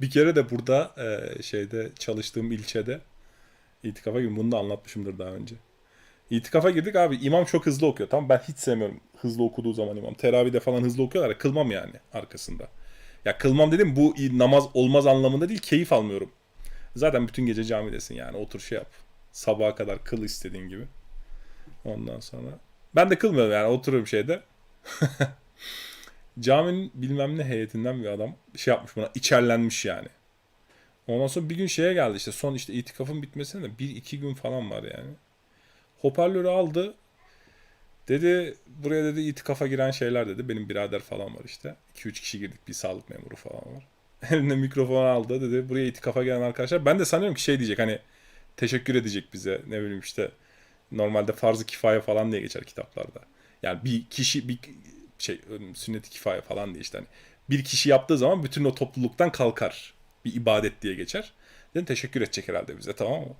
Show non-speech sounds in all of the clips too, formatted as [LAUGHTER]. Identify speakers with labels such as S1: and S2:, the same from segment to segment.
S1: Bir kere de burada e, şeyde çalıştığım ilçede itikafa girdim. Bunu da anlatmışımdır daha önce. İtikafa girdik abi imam çok hızlı okuyor. Tamam ben hiç sevmiyorum hızlı okuduğu zaman imam. Teravide falan hızlı okuyorlar ya kılmam yani arkasında. Ya kılmam dedim bu namaz olmaz anlamında değil keyif almıyorum. Zaten bütün gece camidesin yani otur şey yap. Sabaha kadar kıl istediğin gibi. Ondan sonra. Ben de kılmıyorum yani oturuyorum şeyde. [LAUGHS] Caminin bilmem ne heyetinden bir adam şey yapmış buna içerlenmiş yani. Ondan sonra bir gün şeye geldi işte son işte itikafın bitmesine de bir iki gün falan var yani. Hoparlörü aldı. Dedi buraya dedi itikafa giren şeyler dedi. Benim birader falan var işte. 2-3 kişi girdik bir sağlık memuru falan var. [LAUGHS] Eline mikrofon aldı dedi buraya itikafa gelen arkadaşlar. Ben de sanıyorum ki şey diyecek hani teşekkür edecek bize ne bileyim işte normalde farz-ı kifaye falan diye geçer kitaplarda. Yani bir kişi bir şey sünnet-i kifaye falan diye işte hani bir kişi yaptığı zaman bütün o topluluktan kalkar. Bir ibadet diye geçer. Dedim teşekkür edecek herhalde bize tamam mı?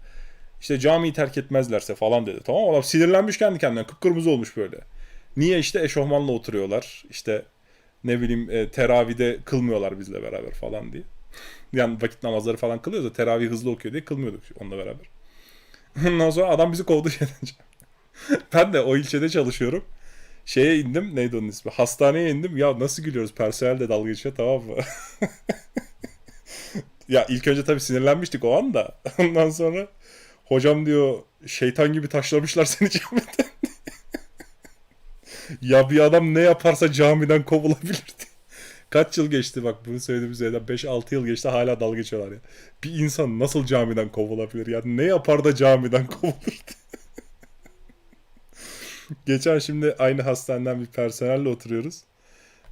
S1: İşte camiyi terk etmezlerse falan dedi tamam? Adam sinirlenmiş kendi kendine kıpkırmızı olmuş böyle. Niye işte eşofmanla oturuyorlar işte ne bileyim e, teravide kılmıyorlar bizle beraber falan diye. Yani vakit namazları falan kılıyoruz da teravih hızlı okuyor diye kılmıyorduk onunla beraber. Ondan sonra adam bizi kovdu şeyden. [LAUGHS] ben de o ilçede çalışıyorum. Şeye indim neydi onun ismi? Hastaneye indim. Ya nasıl gülüyoruz? Personel de dalga geçiyor tamam mı? [LAUGHS] ya ilk önce tabii sinirlenmiştik o anda. [LAUGHS] Ondan sonra hocam diyor şeytan gibi taşlamışlar seni camiden. [LAUGHS] ya bir adam ne yaparsa camiden kovulabilir diye. Kaç yıl geçti bak bunu söylediğimiz yerden 5-6 yıl geçti hala dalga geçiyorlar ya. Bir insan nasıl camiden kovulabilir ya? Ne yapar da camiden kovulur. [LAUGHS] Geçen şimdi aynı hastaneden bir personelle oturuyoruz.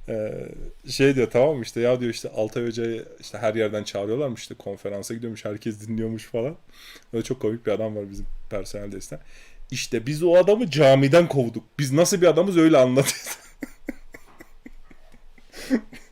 S1: Ee, şey diyor tamam işte ya diyor işte Altay Hoca'yı işte her yerden çağırıyorlarmış işte konferansa gidiyormuş herkes dinliyormuş falan. Öyle çok komik bir adam var bizim personel destek. İşte biz o adamı camiden kovduk. Biz nasıl bir adamız öyle anlatıyoruz. [LAUGHS]